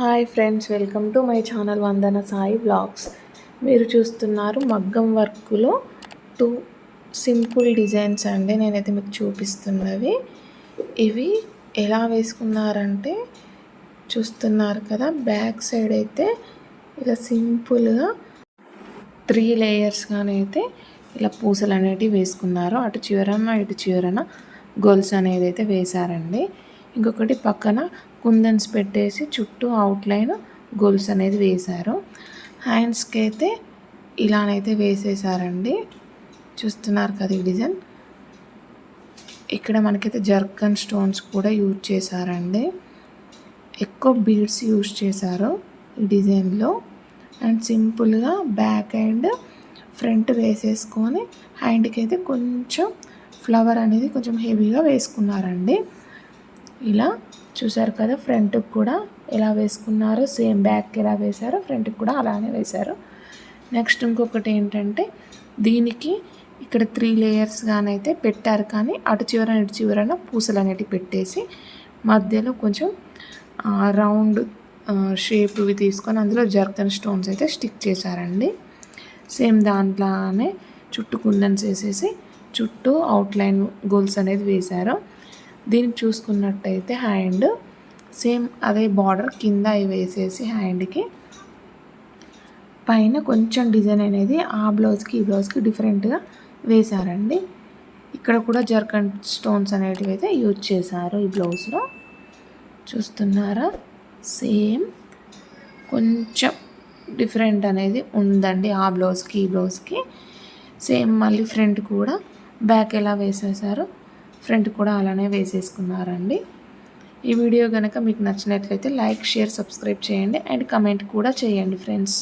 Hi friends welcome to my channel Vandana Sai vlogs మీరు చూస్తున్నారు మగ్గం వర్క్లో టూ సింపుల్ డిజైన్స్ అండి. నేనైతే మీకు చూపిస్తున్నవి. ఇవి ఎలా వేసుకున్నారంటే చూస్తున్నారు కదా బ్యాక్ సైడ్ అయితే ఇలా సింపుల్గా త్రీ లేయర్స్గానైతే ఇలా పూసలు అనేటివి వేసుకున్నారు. అటు చివరన ఇటు చివరన గొలుసు అనేది అయితే వేశారండి. ఇంకొకటి పక్కన కుందన్స్ పెట్టేసి చుట్టూ అవుట్లైన్ గొలుసు అనేది వేశారు. హ్యాండ్స్కి అయితే ఇలానైతే వేసేసారండి చూస్తున్నారు కదా ఈ డిజైన్. ఇక్కడ మనకైతే జర్కన్ స్టోన్స్ కూడా యూజ్ చేశారండి. ఎక్కువ బీడ్స్ యూజ్ చేశారు ఈ డిజైన్లో. అండ్ సింపుల్గా బ్యాక్ అండ్ ఫ్రంట్ వేసేసుకొని హ్యాండ్కి అయితే కొంచెం ఫ్లవర్ అనేది కొంచెం హెవీగా వేసుకున్నారండి. ఇలా చూసారు కదా ఫ్రంట్కి కూడా ఎలా వేసుకున్నారు సేమ్ బ్యాక్ ఎలా వేశారో ఫ్రంట్కి కూడా అలానే వేశారు. నెక్స్ట్ ఇంకొకటి ఏంటంటే దీనికి ఇక్కడ త్రీ లేయర్స్గానైతే పెట్టారు కానీ అటు చివర ఇటు చివరన పూసలు అనేటివి పెట్టేసి మధ్యలో కొంచెం రౌండ్ షేప్ ఇవి తీసుకొని అందులో జర్కన్ స్టోన్స్ అయితే స్టిక్ చేశారండి. సేమ్ దాంట్లోనే చుట్టూ కుందన్స్ వేసేసి చుట్టూ అవుట్లైన్ గోల్స్ అనేది వేశారు. దీనికి చూసుకున్నట్టయితే హ్యాండ్ సేమ్ అదే బార్డర్ కింద అవి వేసేసి హ్యాండ్కి. పైన కొంచెం డిజైన్ అనేది ఆ బ్లౌజ్కి ఈ బ్లౌజ్కి డిఫరెంట్గా వేశారండి. ఇక్కడ కూడా జర్కన్ స్టోన్స్ అనేటివి అయితే యూజ్ చేశారు ఈ బ్లౌజ్లో. చూస్తున్నారా? సేమ్ కొంచెం డిఫరెంట్ అనేది ఉందండి ఆ బ్లౌజ్కి ఈ బ్లౌజ్కి. సేమ్ మళ్ళీ ఫ్రంట్ కూడా బ్యాక్ ఎలా వేసేసారో ఫ్రంట్ కూడా అలానే వేసేసుకున్నారండి. ఈ వీడియో కనుక మీకు నచ్చినట్లయితే లైక్ షేర్ సబ్స్క్రైబ్ చేయండి. అండ్ కమెంట్ కూడా చేయండి ఫ్రెండ్స్.